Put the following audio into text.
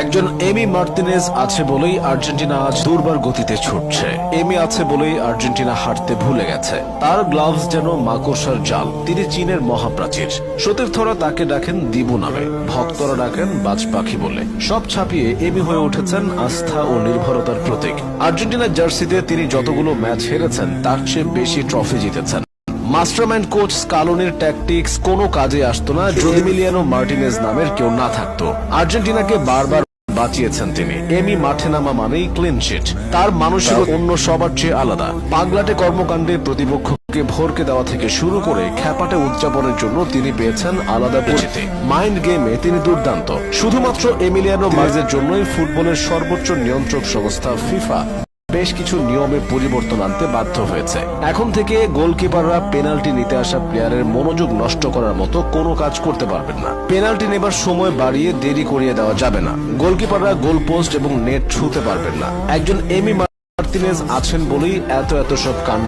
একজন এমি মার্তিনেজ আছে বলেই আর্জেন্টিনা আজ দুর্বার গতিতে ছুটছে। এমি আছে বলেই আর্জেন্টিনা হাঁটতে ভুলে গেছে। তার গ্লাভস যেন মাকড়সার জাল। তিনি চীনের মহাপ্রাচীর। সতীর্থরা তাকে ডাকেন দিবু নামে। ভক্তরা ডাকেন বাজ পাখি বলে। সব ছাপিয়ে এমি হয়ে উঠেছেন আস্থা ও নির্ভরতার প্রতীক। আর্জেন্টিনার জার্সিতে তিনি যতগুলো ম্যাচ হেরেছেন, তার চেয়ে বেশি ট্রফি জিতেছেন। মাস্টারমাইন্ড কোচ স্কালোনির ট্যাকটিক্স কোনো কাজে আসতো না যদি মিলিয়ানো মার্টিনেজ নামের কেউ না থাকতো। আর্জেন্টিনাকে বারবার বাঁচিয়েছেন তিনি। এমি মাঠে নামা মানেই ক্লিন শিট তার মানসিক অন্য সবার চেয়ে আলাদা। পাগলাটে কর্মকাণ্ডে প্রতিপক্ষকে ভরকে দেওয়া থেকে শুরু করে খ্যাপাটে উদযাপনের জন্য তিনি পেয়েছেন আলাদা পরিচিতি। মাইন্ড গেমে তিনি দুর্দান্ত। শুধুমাত্র এমিলিয়ানো মার্জের জন্যই ফুটবলের সর্বোচ্চ নিয়ন্ত্রক সংস্থা ফিফা। বেশ কিছু নিয়মে পরিবর্তন আনতে বাধ্য হয়েছে। এখন থেকে গোলকিপাররা পেনাল্টি নিতে আসা প্লেয়ারের মনোযোগ নষ্ট করার মতো কোনো কাজ করতে পারবেন না। পেনাল্টি নেবার সময় বাড়িয়ে দেরি করিয়ে দেওয়া যাবে না। গোলকিপাররা গোল পোস্ট এবং নেট ছুঁতে পারবেন না। একজন এমি মার্টিনেজ আছেন বলেই এত এত সব কাণ্ড